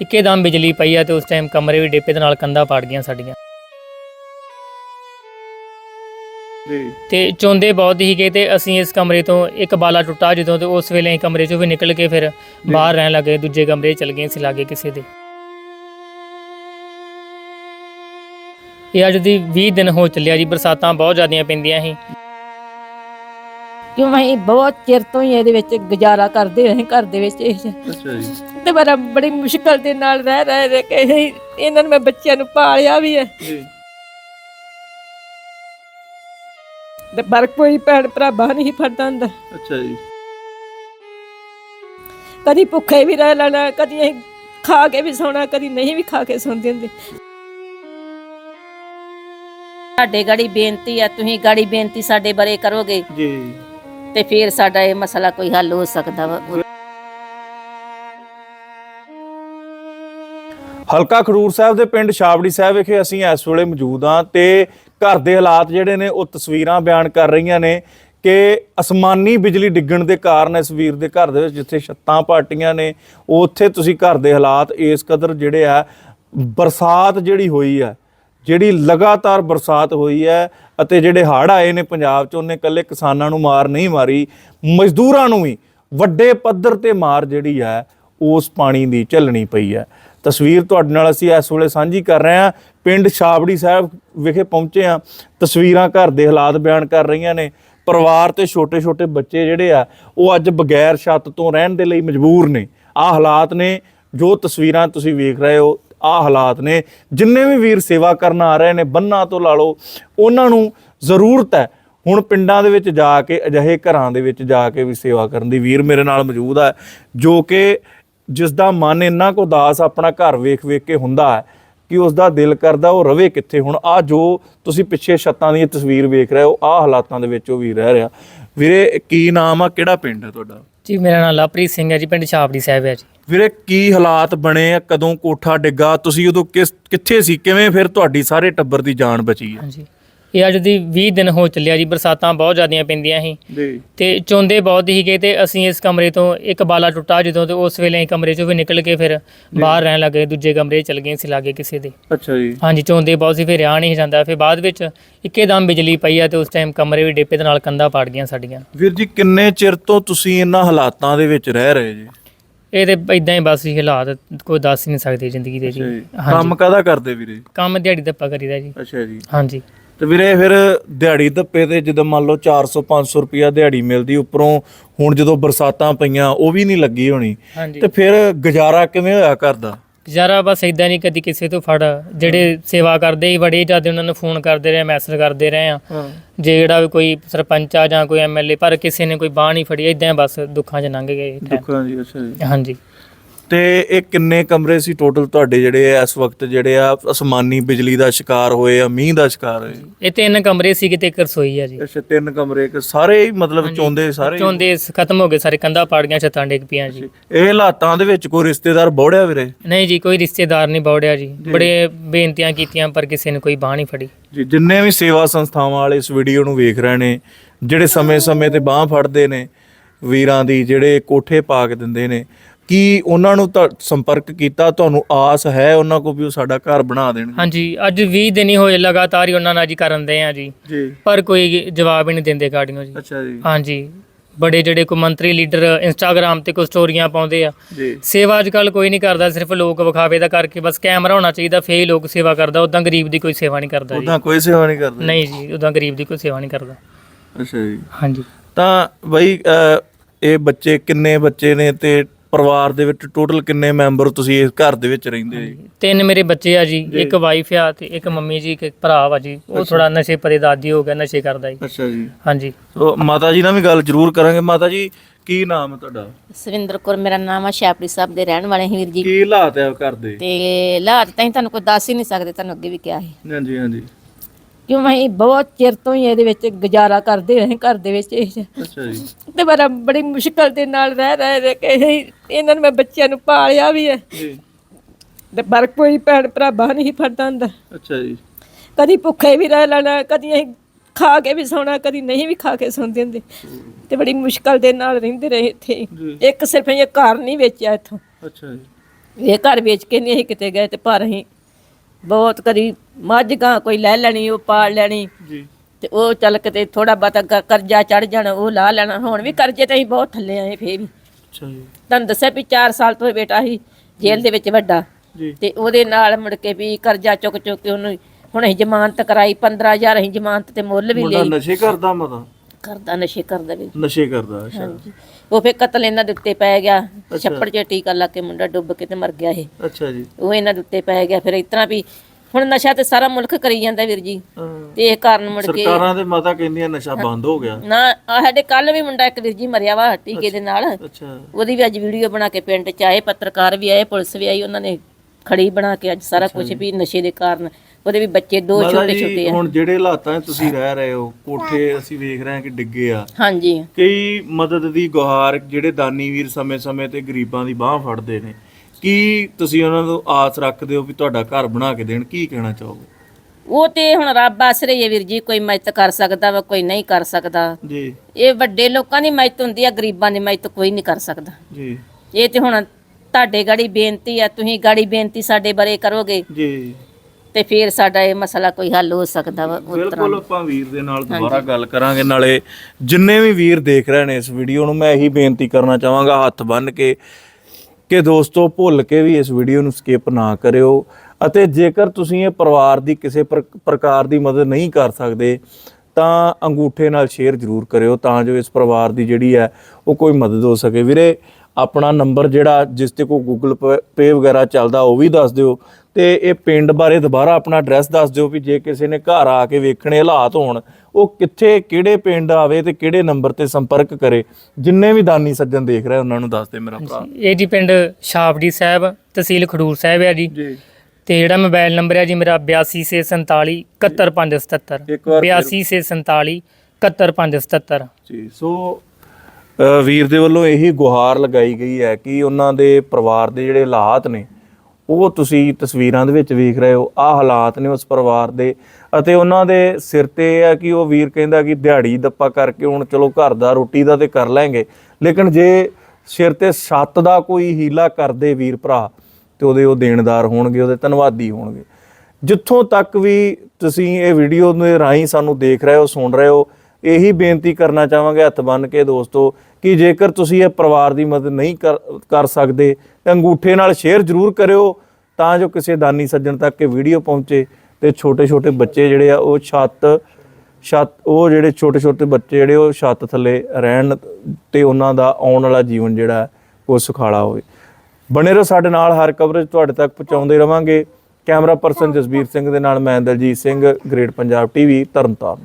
ਇੱਕੇ ਦਮ ਬਿਜਲੀ ਪਈ ਆ ਤੇ ਉਸ ਟਾਈਮ ਕਮਰੇ ਵੀ ਡੇਪੇ ਦੇ ਨਾਲ ਕੰਧਾਂ ਪਾੜ ਗਈਆਂ ਸਾਡੀਆਂ। ਜੀ। ਤੇ ਚੋਂਦੇ ਬਹੁਤ ਸੀਗੇ ਤੇ ਅਸੀਂ ਇਸ ਕਮਰੇ ਤੋਂ ਇੱਕ ਬਾਲਾ ਟੁੱਟਾ ਜਦੋਂ ਤੇ ਉਸ ਵੇਲੇ ਅਸੀਂ ਕਮਰੇ ਚੋਂ ਵੀ ਨਿਕਲ ਕੇ ਫਿਰ ਬਾਹਰ ਰਹਿਣ ਲੱਗੇ ਦੂਜੇ ਕਮਰੇ ਚਲ ਗਏ ਸੀ ਲਾਗੇ ਕਿਸੇ ਦੇ। ਇਹ ਅੱਜ ਦੀ 20 ਦਿਨ ਹੋ ਚੱਲਿਆ ਜੀ ਬਰਸਾਤਾਂ ਬਹੁਤ ਜ਼ਿਆਦੀਆਂ ਪੈਂਦੀਆਂ ਸੀ। ਕਿਉਂ ਅਸੀਂ ਬਹੁਤ ਚਿਰ ਤੋਂ ਹੀ ਇਹਦੇ ਵਿੱਚ ਗੁਜ਼ਾਰਾ ਕਰਦੇ ਰਹੇ ਘਰ ਦੇ ਵਿੱਚ ਇਹ ਅੱਛਾ ਜੀ। ਤੇ ਮੇਰਾ ਬੜੀ ਮੁਸ਼ਕਲ ਦੇ ਨਾਲ ਰਹਿ ਰਹਿ ਰਹਿ ਕੇ ਅਸੀਂ ਇਹਨਾਂ ਨੂੰ ਮੈਂ ਬੱਚਿਆਂ ਨੂੰ ਪਾਲਿਆ ਵੀ ਹੈ। ਜੀ। ਤੇ ਪਰ ਕੋਈ ਭੈਣ ਭਰਾ ਬਾਹਰ ਨਹੀਂ ਫੜਦਾ ਹੁੰਦਾ ਅੱਛਾ ਜੀ। ਕਦੀ ਭੁੱਖੇ ਵੀ ਰਹਿ ਲੈਣਾ ਕਦੀ ਅਸੀਂ ਖਾ ਕੇ ਵੀ ਸੌਣਾ ਕਦੀ ਨਹੀਂ ਵੀ ਖਾ ਕੇ ਸੌਂਦੇ ਹੁੰਦੇ। ਸਾਡੇ ਗਾੜੀ ਬੇਨਤੀ ਆ ਤੁਸੀਂ ਗਾੜੀ ਬੇਨਤੀ ਸਾਡੇ ਬਾਰੇ ਕਰੋਗੇ। ਜੀ। ਤੇ ਫਿਰ ਸਾਡਾ ਇਹ ਮਸਲਾ ਕੋਈ ਹੱਲ ਹੋ ਸਕਦਾ ਵਾ। ਹਲਕਾ ਖਡੂਰ ਸਾਹਿਬ ਦੇ ਪਿੰਡ ਛਾਬੜੀ ਸਾਹਿਬ ਵਿਖੇ ਅਸੀਂ ਇਸ ਵੇਲੇ ਮੌਜੂਦ ਹਾਂ ਤੇ ਘਰ ਦੇ ਹਾਲਾਤ ਜਿਹੜੇ ਨੇ ਉਹ ਤਸਵੀਰਾਂ ਬਿਆਨ ਕਰ ਰਹੀਆਂ ਨੇ ਕਿ ਅਸਮਾਨੀ ਬਿਜਲੀ ਡਿੱਗਣ ਦੇ ਕਾਰਨ ਇਸ ਵੀਰ ਦੇ ਘਰ ਦੇ ਵਿੱਚ ਜਿੱਥੇ ਛੱਤਾਂ ਪਾਟੀਆਂ ਨੇ, ਉੱਥੇ ਤੁਸੀਂ ਘਰ ਦੇ ਹਾਲਾਤ ਇਸ ਕਦਰ ਜਿਹੜੇ ਆ, ਬਰਸਾਤ ਜਿਹੜੀ ਹੋਈ ਹੈ ਜਿਹੜੀ ਲਗਾਤਾਰ ਬਰਸਾਤ ਹੋਈ ਹੈ ਅਤੇ ਜਿਹੜੇ ਹੜ੍ਹ ਆਏ ਨੇ ਪੰਜਾਬ 'ਚ, ਉਹਨੇ ਇਕੱਲੇ ਕਿਸਾਨਾਂ ਨੂੰ ਮਾਰ ਨਹੀਂ ਮਾਰੀ, ਮਜ਼ਦੂਰਾਂ ਨੂੰ ਵੀ। ਵੱਡੇ ਪੱਧਰ ਤੇ ਮਾਰ ਜਿਹੜੀ ਹੈ, ਉਸ ਪਾਣੀ ਦੀ ਝੱਲਣੀ ਪਈ ਹੈ। ਤਸਵੀਰ ਤੁਹਾਡੇ ਨਾਲ ਅਸੀਂ ਇਸ ਵੇਲੇ ਸਾਂਝੀ ਕਰ ਰਹੇ ਹਾਂ। ਪਿੰਡ ਛਾਬੜੀ ਸਾਹਿਬ ਵਿਖੇ ਪਹੁੰਚੇ ਹਾਂ। ਤਸਵੀਰਾਂ ਘਰ ਦੇ ਹਾਲਾਤ ਬਿਆਨ ਕਰ ਰਹੀਆਂ ਨੇ। ਪਰਿਵਾਰ ਤੇ ਛੋਟੇ-ਛੋਟੇ ਬੱਚੇ ਜਿਹੜੇ ਆ, ਉਹ ਅੱਜ ਬਗੈਰ ਛੱਤ ਤੋਂ ਰਹਿਣ ਦੇ ਲਈ ਮਜਬੂਰ ਨੇ। ਆਹ ਹਾਲਾਤ ਨੇ ਜੋ ਤਸਵੀਰਾਂ ਤੁਸੀਂ ਵੇਖ ਰਹੇ ਹੋ। ਆਹ ਹਾਲਾਤ ਨੇ। ਜਿੰਨੇ ਵੀ ਵੀਰ ਸੇਵਾ ਕਰਨ ਆ ਰਹੇ ਨੇ, ਬੰਨਾਂ ਤੋਂ ਲਾ ਲਓ, ਉਹਨਾਂ ਨੂੰ ਜ਼ਰੂਰਤ ਹੈ। ਹੁਣ ਪਿੰਡਾਂ ਦੇ ਵਿੱਚ ਜਾ ਕੇ, ਅਜਿਹੇ ਘਰਾਂ ਦੇ ਵਿੱਚ ਜਾ ਕੇ ਵੀ ਸੇਵਾ ਕਰਨ ਦੀ ਵੀਰ ਮੇਰੇ ਨਾਲ ਮੌਜੂਦ ਹੈ ਜੋ ਕਿ ਜਿਸ ਦਾ ਮਨ ਇੰਨਾ ਕੁ ਉਦਾਸ ਆਪਣਾ ਘਰ ਵੇਖ ਵੇਖ ਕੇ ਹੁੰਦਾ ਹੈ ਕਿ ਉਸ ਦਾ ਦਿਲ ਕਰਦਾ ਉਹ ਰਵੇ ਕਿੱਥੇ। ਹੁਣ ਆ ਜੋ ਤੁਸੀਂ ਪਿੱਛੇ ਛੱਤਾਂ ਦੀ ਤਸਵੀਰ ਵੇਖ ਰਹੇ ਹੋ ਆ ਹਾਲਾਤਾਂ ਦੇ ਵਿੱਚ ਉਹ ਵੀ ਰਹਿ ਰਿਹਾ। ਵੀਰੇ, ਕੀ ਨਾਮ ਆ? ਕਿਹੜਾ ਪਿੰਡ ਹੈ ਤੁਹਾਡਾ? ਜੀ ਮੇਰਾ ਨਾਮ ਲਵਪ੍ਰੀਤ ਸਿੰਘ ਹੈ ਜੀ ਪਿੰਡ ਛਾਪੜੀ ਸਾਹਿਬ ਹੈ ਜੀ। ਵੀਰੇ ਕੀ ਹਾਲਾਤ ਬਣੇ ਆ? ਕਦੋਂ ਕੋਠਾ ਡਿੱਗਾ? ਤੁਸੀਂ ਉਦੋਂ ਕਿਸ ਕਿੱਥੇ ਸੀ? ਕਿਵੇਂ ਫਿਰ ਤੁਹਾਡੀ ਸਾਰੇ ਟੱਬਰ ਦੀ ਜਾਨ ਬਚੀ ਹੈ? ਹਾਂਜੀ। ਇਹ ਅੱਜ ਦੀ 20 ਦਿਨ ਹੋ ਚੱਲਿਆ ਜੀ ਬਰਸਾਤਾਂ ਬਹੁਤ ਜ਼ਿਆਦੀਆਂ ਪੈਂਦੀਆਂ ਸੀ। ਜੀ। ਤੇ ਚੋਂਦੇ ਬਹੁਤ ਸੀਗੇ ਤੇ ਅਸੀਂ ਇਸ ਕਮਰੇ ਤੋਂ ਇੱਕ ਬਾਲਾ ਟੁੱਟਾ ਜਦੋਂ ਤੇ ਉਸ ਵੇਲੇ ਅਸੀਂ ਕਮਰੇ ਚੋਂ ਵੀ ਨਿਕਲ ਕੇ ਫਿਰ ਬਾਹਰ ਰਹਿਣ ਲੱਗੇ ਦੂਜੇ ਕਮਰੇ 'ਚ ਚਲ ਗਏ ਸੀ ਲਾਗੇ ਕਿਸੇ ਦੇ। ਅੱਛਾ ਜੀ। ਹਾਂਜੀ ਚੋਂਦੇ ਬਹੁਤ ਸੀ ਫਿਰ ਰਿਆ ਨਹੀਂ ਜਾਂਦਾ। ਫਿਰ ਬਾਅਦ ਵਿੱਚ ਇੱਕੇ ਦਮ ਬਿਜਲੀ ਪਈ ਆ ਤੇ ਉਸ ਟਾਈਮ ਕਮਰੇ ਵੀ ਡੇਪੇ ਦੇ ਨਾਲ ਕੰਧਾਂ ਪਾੜ ਗਈਆਂ ਸਾਡੀਆਂ। ਵੀਰ ਜੀ ਕਿੰਨੇ ਚਿਰ ਤੋਂ ਤੁਸੀਂ ਇਹਨਾਂ ਹਾਲਾਤਾਂ ਦੇ ਵਿੱਚ ਰਹਿ ਰਹੇ ਜੀ? ਇਹ ਤੇ ਇਦਾਂ ਹੀ ਬਸ ਹੀ ਹਾਲਾਤ ਕੋਈ ਦੱਸ ਹੀ ਨਹੀਂ ਸਕਦੇ ਜ਼ਿੰਦਗੀ ਦੇ ਜੀ। ਕੰਮ ਕਾਦਾ ਕਰਦੇ ਵੀਰੇ? ਕੰਮ ਦਿਹਾੜੀ ਦੱਪਾ ਕਰੀਦਾ ਜੀ। ਅੱਛਾ ਜੀ। ਹਾਂਜੀ। ਤੇ ਵੀਰੇ ਫਿਰ ਦਿਹਾੜੀ ਦੱਪੇ ਤੇ ਜਦੋਂ ਮੰਨ ਲਓ 400 500 ਰੁਪਿਆ ਦਿਹਾੜੀ ਮਿਲਦੀ ਉੱਪਰੋਂ ਹੁਣ ਜਦੋਂ ਬਰਸਾਤਾਂ ਪਈਆਂ ਉਹ ਵੀ ਨਹੀਂ ਲੱਗੀ ਹੋਣੀ। ਹਾਂਜੀ। ਤੇ ਫਿਰ ਗੁਜ਼ਾਰਾ ਕਿਵੇਂ ਹੋਇਆ ਘਰ ਦਾ ਗੁਜ਼ਾਰਾ ਬਸ ਇਦਾਂ ਨਹੀਂ ਕਦੀ ਕਿਸੇ ਤੋਂ ਫੜ। ਜਿਹੜੇ ਸੇਵਾ ਕਰਦੇ ਹੀ ਬੜੇ ਜ਼ਿਆਦਾ ਉਹਨਾਂ ਨੂੰ ਫੋਨ ਕਰਦੇ ਰਹੇ ਮੈਸੇਜ ਕਰਦੇ ਰਹੇ ਆ। ਹਾਂ। ਜੇ ਜਿਹੜਾ ਵੀ ਕੋਈ ਸਰਪੰਚ ਆ ਜਾਂ ਕੋਈ ਐਮਐਲਏ ਪਰ ਕਿਸੇ ਨੇ ਕੋਈ ਬਾਹ ਨਹੀਂ ਫੜੀ ਇਦਾਂ ਬਸ ਦੁੱਖਾਂ 'ਚ ਲੰਘ ਗਏ। time। ਦੁੱਖਾਂ ਜੀ ਅੱਛਾ ਜੀ। ਹਾਂਜੀ। ਤੇ ਇਹ ਕਿੰਨੇ ਕਮਰੇ ਸੀ ਟੋਟਲ ਤੁਹਾਡੇ ਜਿਹੜੇ ਆ ਇਸ ਵਕਤ ਜਿਹੜੇ ਆ ਅਸਮਾਨੀ ਬਿਜਲੀ ਦਾ ਸ਼ਿਕਾਰ ਹੋਏ ਆ ਮੀਂਹ ਦਾ ਸ਼ਿਕਾਰ ਹੋਏ? ਇਹ ਤਿੰਨ ਕਮਰੇ ਸੀ ਕਿਤੇ ਇੱਕ ਰਸੋਈ ਆ ਜੀ। ਅੱਛਾ ਤਿੰਨ ਕਮਰੇ ਕਿ ਸਾਰੇ ਹੀ ਮਤਲਬ ਚੋਂਦੇ ਸਾਰੇ ਹੀ? ਚੋਂਦੇ ਖਤਮ ਹੋ ਗਏ ਸਾਰੇ ਕੰਧਾਂ ਪਾੜ ਗਈਆਂ ਛੱਤਾਂ ਡਿੱਗ ਪਈਆਂ ਜੀ। ਇਹ ਹਾਲਾਤਾਂ ਦੇ ਵਿੱਚ ਕੋਈ ਰਿਸ਼ਤੇਦਾਰ ਬੋੜਿਆ ਵੀਰੇ? ਨਹੀਂ ਜੀ ਕੋਈ ਰਿਸ਼ਤੇਦਾਰ ਨਹੀਂ ਬੌੜਿਆ ਜੀ। ਬੜੇ ਬੇਨਤੀਆਂ ਕੀਤੀਆਂ ਪਰ ਕਿਸੇ ਨੇ ਕੋਈ ਬਾਹ ਨਹੀਂ ਫੜੀ। ਜੀ ਜਿੰਨੇ ਵੀ ਸੇਵਾ ਸੰਸਥਾਵਾਂ ਵਾਲੇ ਇਸ ਵੀਡੀਓ ਨੂੰ ਵੇਖ ਰਹੇ ਨੇ ਜਿਹੜੇ ਸਮੇਂ-ਸਮੇਂ ਤੇ ਬਾਹ ਫੜਦੇ ਨੇ ਵੀਰਾਂ ਦੀ ਜਿਹੜੇ ਕੋਠੇ ਪਾ ਕੇ ਦਿੰਦੇ ਨੇ ਕੀ ਉਹਨਾਂ ਨੂੰ ਤਾਂ ਸੰਪਰਕ ਕੀਤਾ? ਤੁਹਾਨੂੰ ਆਸ ਹੈ ਉਹਨਾਂ ਕੋ ਵੀ ਉਹ ਸਾਡਾ ਘਰ ਬਣਾ ਦੇਣਗੇ ਹਾਂਜੀ ਅੱਜ 20 ਦਿਨ ਹੀ ਹੋਏ ਲਗਾਤਾਰ ਹੀ ਉਹਨਾਂ ਨਾਲ ਜੀ ਕਰਨ ਦੇ ਆ ਜੀ। ਜੀ। ਪਰ ਕੋਈ ਜਵਾਬ ਹੀ ਨਹੀਂ ਦਿੰਦੇ ਗਾੜੀਆਂ ਜੀ। ਅੱਛਾ ਜੀ। ਹਾਂਜੀ ਬੜੇ ਜਿਹੜੇ ਕੋ ਮੰਤਰੀ ਲੀਡਰ ਇੰਸਟਾਗ੍ਰam ਤੇ ਕੋ ਸਟੋਰੀਆਂ ਪਾਉਂਦੇ ਆ। ਜੀ। ਸੇਵਾ ਅੱਜ ਕੱਲ ਕੋਈ ਨਹੀਂ ਕਰਦਾ ਸਿਰਫ ਲੋਕ ਵਿਖਾਵੇ ਦਾ ਕਰਕੇ ਬਸ ਕੈਮਰਾ ਹੋਣਾ ਚਾਹੀਦਾ ਫੇਰ ਹੀ ਲੋਕ ਸੇਵਾ ਕਰਦਾ। ਉਦਾਂ ਗਰੀਬ ਦੀ ਕੋਈ ਸੇਵਾ ਨਹੀਂ ਕਰਦਾ ਜੀ। ਉਦਾਂ ਕੋਈ ਸੇਵਾ ਨਹੀਂ ਕਰਦੇ ਨਹੀਂ ਜੀ ਉਦਾਂ ਗਰੀਬ ਦੀ ਕੋਈ ਸੇਵਾ ਨਹੀਂ ਕਰਦਾ। ਅੱਛਾ ਜੀ। ਹਾਂਜੀ। ਤਾਂ ਬਈ ਅਹ, ਇਹ ਬੱਚੇ ਕਿੰਨੇ ਬੱਚੇ ਨੇ ਤੇ ਪਰਿਵਾਰ ਦੇ ਵਿੱਚ ਟੋਟਲ ਕਿੰਨੇ ਮੈਂਬਰ ਤੁਸੀਂ ਇਸ ਘਰ ਦੇ ਵਿੱਚ ਰਹਿੰਦੇ ਜੀ? ਤਿੰਨ ਮੇਰੇ ਬੱਚੇ ਆ ਜੀ ਇੱਕ ਵਾਈਫ ਆ ਤੇ ਇੱਕ ਮੰਮੀ ਜੀ ਇੱਕ ਭਰਾ ਵਾ ਜੀ। ਉਹ ਥੋੜਾ ਨਸ਼ੇ ਪਰੇ ਦਾਦੀ ਹੋ ਗਿਆ ਨਸ਼ੇ ਕਰਦਾ ਜੀ। ਅੱਛਾ ਜੀ। ਹਾਂਜੀ। ਸੋ ਮਾਤਾ ਜੀ ਨਾਲ ਵੀ ਗੱਲ ਜ਼ਰੂਰ ਕਰਾਂਗੇ। ਮਾਤਾ ਜੀ ਕੀ ਨਾਮ ਹੈ ਤੁਹਾਡਾ? ਸਵਿੰਦਰ ਕੌਰ ਮੇਰਾ ਨਾਮ ਆ ਸ਼ਾਪੜੀ ਸਾਹਿਬ ਦੇ ਰਹਿਣ ਵਾਲੇ ਹਾਂ ਵੀਰ ਜੀ। ਕੀ ਹਾਲਾਤ ਹੈ ਘਰ ਦੇ? ਤੇ ਹਾਲਾਤ ਤਾਂ ਅਸੀਂ ਤੁਹਾਨੂੰ ਕੋਈ ਦੱਸ ਹੀ ਨਹੀਂ ਸਕਦੇ ਤੁਹਾਨੂੰ ਅੱਗੇ ਵੀ ਕਿਹਾ ਹੈ ਹਾਂਜੀ ਹਾਂਜੀ। ਕਿਉਂ ਅਸੀਂ ਬਹੁਤ ਚਿਰ ਤੋਂ ਹੀ ਇਹਦੇ ਵਿੱਚ ਗੁਜ਼ਾਰਾ ਕਰਦੇ ਰਹੇ ਘਰ ਦੇ ਵਿੱਚ ਇਹ ਅੱਛਾ ਜੀ। ਤੇ ਮੇਰਾ ਬੜੀ ਮੁਸ਼ਕਲ ਦੇ ਨਾਲ ਰਹਿ ਰਹਿ ਰਹਿ ਕੇ ਅਸੀਂ ਇਹਨਾਂ ਨੂੰ ਮੈਂ ਬੱਚਿਆਂ ਨੂੰ ਪਾਲਿਆ ਵੀ ਹੈ। ਜੀ। ਤੇ ਪਰ ਕੋਈ ਭੈਣ ਭਰਾ ਬਾਹਰ ਨਹੀਂ ਫੜਦਾ ਹੁੰਦਾ। ਅੱਛਾ ਜੀ। ਕਦੀ ਭੁੱਖੇ ਵੀ ਰਹਿ ਲੈਣਾ ਕਦੀ ਅਸੀਂ ਖਾ ਕੇ ਵੀ ਸੌਣਾ ਕਦੀ ਨਹੀਂ ਵੀ ਖਾ ਕੇ ਸੌਂਦੇ ਹੁੰਦੇ। ਤੇ ਬੜੀ ਮੁਸ਼ਕਲ ਦੇ ਨਾਲ ਰਹਿੰਦੇ ਰਹੇ ਇੱਥੇ। ਜੀ। ਇੱਕ ਸਿਰਫ ਇਹ ਘਰ ਨਹੀਂ ਵੇਚਿਆ ਇੱਥੋਂ। ਅੱਛਾ ਜੀ। ਇਹ ਘਰ ਵੇਚ ਕੇ ਨਹੀਂ ਅਸੀਂ ਕਿਤੇ ਗਏ ਤੇ ਪਰ ਅਸੀਂ ਬਹੁਤ ਕਦੀ ਮੱਝ ਗਾਂ ਕੋਈ ਲੈ ਲੈਣੀ ਉਹ ਪਾਲ ਲੈਣੀ। ਜੀ। ਤੇ ਉਹ ਚੱਲ ਕਿਤੇ ਥੋੜਾ ਬਹੁਤਾ ਕ- ਕਰਜ਼ਾ ਚੜ ਜਾਣਾ ਉਹ ਲਾ ਲੈਣਾ। ਹੁਣ ਵੀ ਕਰਜ਼ੇ ਤੇ ਅਸੀਂ ਬਹੁਤ ਥੱਲੇ ਆਏ ਫੇਰ ਵੀ। ਅੱਛਾ ਜੀ। ਤੁਹਾਨੂੰ ਦੱਸਿਆ ਵੀ 4 ਸਾਲ ਤੋਂ ਇਹ ਬੇਟਾ ਸੀ ਜੇਲ੍ਹ ਦੇ ਵਿੱਚ ਵੱਡਾ। ਜੀ। ਤੇ ਉਹਦੇ ਨਾਲ ਮੁੜ ਕੇ ਵੀ ਕਰਜ਼ਾ ਚੁੱਕ ਚੁੱਕ ਕੇ ਉਹਨੂੰ ਹੁਣ ਅਸੀਂ ਜ਼ਮਾਨਤ ਕਰਾਈ 15000 ਅਸੀਂ ਜ਼ਮਾਨਤ ਤੇ ਮੁੱਲ ਵੀ ਮੁੰਡਾ ਲਈ। ਨਸ਼ੇ ਕਰਦਾ ਮਤਾ ਕਰਦਾ ਨਸ਼ੇ ਕਰਦਾ ਵੀ। ਨਸ਼ੇ ਕਰਦਾ ਅੱਛਾ। ਹਾਂਜੀ। ਉਹ ਫੇਰ ਕਤਲ ਇਹਨਾਂ ਦੇ ਉੱਤੇ ਪੈ ਗਿਆ। ਛੱਪੜ 'ਚ ਟੀਕਾ ਲਾ ਕੇ ਮੁੰਡਾ ਡੁੱਬ ਕੇ ਤੇ ਮਰ ਗਿਆ ਇਹ। ਅੱਛਾ ਜੀ। ਉਹ ਇਹਨਾਂ ਦੇ ਉੱਤੇ ਪੈ ਗਿਆ। ਫਿਰ ਤਰ੍ਹਾਂ ਵੀ ਹੁਣ ਨਸ਼ਾ ਤੇ ਸਾਰਾ ਮੁਲਕ ਕਰੀ ਜਾਂਦਾ ਵੀਰ ਜੀ। ਤੇ ਇਹ ਕਾਰਨ ਮੁੜ ਕੇ ਸਰਕਾਰਾਂ ਦੇ ਮਤਾ ਕਹਿੰਦੀਆਂ ਨਸ਼ਾ ਬੰਦ ਹੋ ਗਿਆ। ਨਾ ਆਹ ਸਾਡੇ ਕੱਲ ਵੀ ਮੁੰਡਾ ਇੱਕ ਵੀਰ ਜੀ ਮਰਿਆ ਵਾ ਟੀਕੇ ਦੇ ਨਾਲ। ਅੱਛਾ। ਉਹਦੀ ਵੀ ਅੱਜ ਵੀਡੀਓ ਬਣਾ ਕੇ ਪਿੰਡ ਚ ਆਏ ਪੱਤਰਕਾਰ ਵੀ ਆਏ ਪੁਲਿਸ ਵੀ ਆਈ ਉਹਨਾਂ ਨੇ ਖੜੀ ਬਣਾ ਕੇ ਅੱਜ ਸਾਰਾ ਕੁਝ ਵੀ ਨਸ਼ੇ ਦੇ ਕਾਰਨ ਉਹਦੇ ਵੀ ਬੱਚੇ ਦੋ ਮਾਤਾ ਛੋਟੇ ਜੀ ਛੋਟੇ ਆ। ਹੁਣ ਜਿਹੜੇ ਹਾਲਾਤਾਂ 'ਚ ਤੁਸੀਂ ਰਹਿ ਰਹੇ ਹੋ ਕੋਠੇ ਅਸੀਂ ਵੇਖ ਰਹੇ ਹਾਂ ਕਿ ਡਿੱਗੇ ਆ। ਹਾਂਜੀ। ਕਈ ਮਦਦ ਦੀ ਗੁਹਾਰ ਜਿਹੜੇ ਦਾਨੀ ਵੀਰ ਸਮੇਂ-ਸਮੇਂ ਤੇ ਗਰੀਬਾਂ ਦੀ ਬਾਹ ਫੜਦੇ ਨੇ। ਕੀ ਤੁਸੀਂ ਉਹਨਾਂ ਤੋਂ ਆਸ ਰੱਖਦੇ ਹੋ ਵੀ ਤੁਹਾਡਾ ਘਰ ਬਣਾ ਕੇ ਦੇਣ? ਕੀ ਕਹਿਣਾ ਚਾਹੋਗੇ? ਉਹ ਤੇ ਹੁਣ ਰੱਬ ਆਸਰੇ ਹੀ ਹੈ ਵੀਰ ਜੀ ਕੋਈ ਮਦਦ ਕਰ ਸਕਦਾ ਵਾ ਕੋਈ ਨਹੀਂ ਕਰ ਸਕਦਾ। ਜੀ। ਇਹ ਵੱਡੇ ਲੋਕਾਂ ਦੀ ਮਦਦ ਹੁੰਦੀ ਆ ਗਰੀਬਾਂ ਦੀ ਮਦਦ ਕੋਈ ਨਹੀਂ ਕਰ ਸਕਦਾ। ਜੀ। ਇਹ ਤੇ ਹੁਣ ਤੁਹਾਡੇ ਗਾੜੀ ਬੇਨਤੀ ਆ ਤੁਸੀਂ ਗਾੜੀ ਬੇਨਤੀ ਸਾਡੇ ਬਾਰੇ ਕਰੋਗੇ। ਜੀ। ਤੇ ਫਿਰ ਸਾਡਾ ਇਹ ਮਸਲਾ ਕੋਈ ਹੱਲ ਹੋ ਸਕਦਾ ਵਾ ਉਸ ਤਰ੍ਹਾਂ। ਬਿਲਕੁਲ ਆਪਾਂ ਵੀਰ ਦੇ ਨਾਲ ਦੁਬਾਰਾ ਗੱਲ ਕਰਾਂਗੇ। ਨਾਲੇ ਜਿੰਨੇ ਵੀ ਵੀਰ ਦੇਖ ਰਹੇ ਨੇ ਇਸ ਵੀਡੀਓ ਨੂੰ ਮੈਂ ਇਹੀ ਬੇਨਤੀ ਕਰਨਾ ਚਾਹਾਂਗਾ ਹੱਥ ਬੰਨ ਕੇ ਕਿ ਦੋਸਤੋ ਭੁੱਲ ਕੇ ਵੀ ਇਸ ਵੀਡੀਓ ਨੂੰ ਸਕਿਪ ਨਾ ਕਰਿਓ। ਅਤੇ ਜੇਕਰ ਤੁਸੀਂ ਇਹ ਪਰਿਵਾਰ ਦੀ ਕਿਸੇ ਪ੍ਰ- ਪ੍ਰਕਾਰ ਦੀ ਮਦਦ ਨਹੀਂ ਕਰ ਸਕਦੇ ਤਾਂ ਅੰਗੂਠੇ ਨਾਲ ਸ਼ੇਅਰ ਜ਼ਰੂਰ ਕਰਿਓ ਤਾਂ ਜੋ ਇਸ ਪਰਿਵਾਰ ਦੀ ਜਿਹੜੀ ਹੈ ਉਹ ਕੋਈ ਮਦਦ ਹੋ ਸਕੇ। ਵੀਰੇ ਆਪਣਾ ਨੰਬਰ ਜਿਹੜਾ ਜਿਸ ਤੇ ਕੋਈ ਗੂਗਲ ਪੇ ਵਗੈਰਾ ਚੱਲਦਾ ਉਹ ਵੀ ਦੱਸ ਦਿਓ। ਤੇ ਇਹ ਪਿੰਡ ਬਾਰੇ ਦੁਬਾਰਾ ਆਪਣਾ ਐਡਰੈਸ ਦੱਸ ਦਿਓ ਵੀ ਜੇ ਕਿਸੇ ਨੇ ਘਰ ਆ ਕੇ ਵੇਖਣੇ ਹਾਲਾਤ ਹੋਣ ਉਹ ਕਿੱਥੇ ਕਿਹੜੇ ਪਿੰਡ ਆਵੇ ਤੇ ਕਿਹੜੇ ਨੰਬਰ ਤੇ ਸੰਪਰਕ ਕਰੇ। ਜਿੰਨੇ ਵੀ ਦਾਨੀ ਸੱਜਣ ਦੇਖ ਰਹੇ ਉਹਨਾਂ ਨੂੰ ਦੱਸ ਦੇ ਮੇਰਾ ਭਰਾ। ਇਹ ਜੀ ਪਿੰਡ ਛਾਪੜੀ ਸਾਹਿਬ ਤਹਿਸੀਲ ਖਡੂਰ ਸਾਹਿਬ ਹੈ ਜੀ। ਜੀ। ਤੇ ਜਿਹੜਾ ਮੋਬਾਈਲ ਨੰਬਰ ਹੈ ਜੀ ਮੇਰਾ 8247 71577 ਇੱਕ ਵਾਰ ਫਿਰ- 8247 71577 ਜੀ ਸੋ ਵੀਰ ਦੇ ਵੱਲੋਂ ਇਹੀ ਗੁਹਾਰ ਲਗਾਈ ਗਈ ਹੈ ਕਿ ਉਹਨਾਂ ਦੇ ਪਰਿਵਾਰ ਦੇ ਜਿਹੜੇ ਹਾਲਾਤ ਨੇ, ਉਹ ਤੁਸੀਂ ਤਸਵੀਰਾਂ ਦੇ ਵਿੱਚ ਵੇਖ ਰਹੇ ਹੋ। ਆਹ ਹਾਲਾਤ ਨੇ ਉਸ ਪਰਿਵਾਰ ਦੇ ਅਤੇ ਉਹਨਾਂ ਦੇ ਸਿਰ ਤੇ ਇਹ ਹੈ ਕਿ ਉਹ ਵੀਰ ਕਹਿੰਦਾ ਕਿ ਦਿਹਾੜੀ ਦੱਪਾ ਕਰਕੇ ਹੁਣ ਚਲੋ ਘਰ ਦਾ ਰੋਟੀ ਦਾ ਤੇ ਕਰ ਲੈਂਗੇ ਲੇਕਿਨ ਜੇ ਸਿਰ ਤੇ ਛੱਤ ਦਾ ਕੋਈ ਹੀਲਾ ਕਰਦੇ ਵੀਰ ਭਰਾ, ਤੇ ਉਹਦੇ ਉਹ ਦੇਣਦਾਰ ਹੋਣਗੇ, ਉਹਦੇ ਧੰਨਵਾਦੀ ਹੋਣਗੇ। ਜਿੱਥੋਂ ਤੱਕ ਵੀ ਤੁਸੀਂ ਇਹ ਵੀਡੀਓ ਦੇ ਰਾਹੀਂ ਸਾਨੂੰ ਦੇਖ ਰਹੇ ਹੋ, ਸੁਣ ਰਹੇ ਹੋ ਇਹੀ ਬੇਨਤੀ ਕਰਨਾ ਚਾਹਾਂਗੇ ਹੱਥ ਬੰਨ ਕੇ ਦੋਸਤੋ ਕਿ ਜੇਕਰ ਤੁਸੀਂ ਇਹ ਪਰਿਵਾਰ ਦੀ ਮਦਦ ਨਹੀਂ ਕਰ ਕਰ ਸਕਦੇ ਤਾਂ ਅੰਗੂਠੇ ਨਾਲ ਸ਼ੇਅਰ ਜ਼ਰੂਰ ਕਰਿਓ, ਤਾਂ ਜੋ ਕਿਸੇ ਦਾਨੀ ਸੱਜਣ ਤੱਕ ਇਹ ਵੀਡੀਓ ਪਹੁੰਚੇ ਤੇ ਛੋਟੇ ਛੋਟੇ ਬੱਚੇ ਜਿਹੜੇ ਆ ਉਹ ਛੱਤ ਛੱਤ, ਉਹ ਜਿਹੜੇ ਛੋਟੇ ਛੋਟੇ ਬੱਚੇ ਜਿਹੜੇ ਉਹ ਛੱਤ ਥੱਲੇ ਰਹਿਣ ਤੇ ਉਹਨਾਂ ਦਾ ਆਉਣ ਵਾਲਾ ਜੀਵਨ ਜਿਹੜਾ ਉਹ ਸੁਖਾਲਾ ਹੋਵੇ। ਬਣੇ ਰਹੋ ਸਾਡੇ ਨਾਲ, ਹਰ ਕਵਰੇਜ ਤੁਹਾਡੇ ਤੱਕ ਪਹੁੰਚਾਉਂਦੇ ਰਵਾਂਗੇ। ਕੈਮਰਾ ਪਰਸਨ ਜਸਬੀਰ ਸਿੰਘ ਦੇ ਨਾਲ ਮੈਂ ਦਲਜੀਤ ਸਿੰਘ, ਗ੍ਰੇਟ ਪੰਜਾਬ ਟੀਵੀ, ਤਰਨਤਾਰਨ।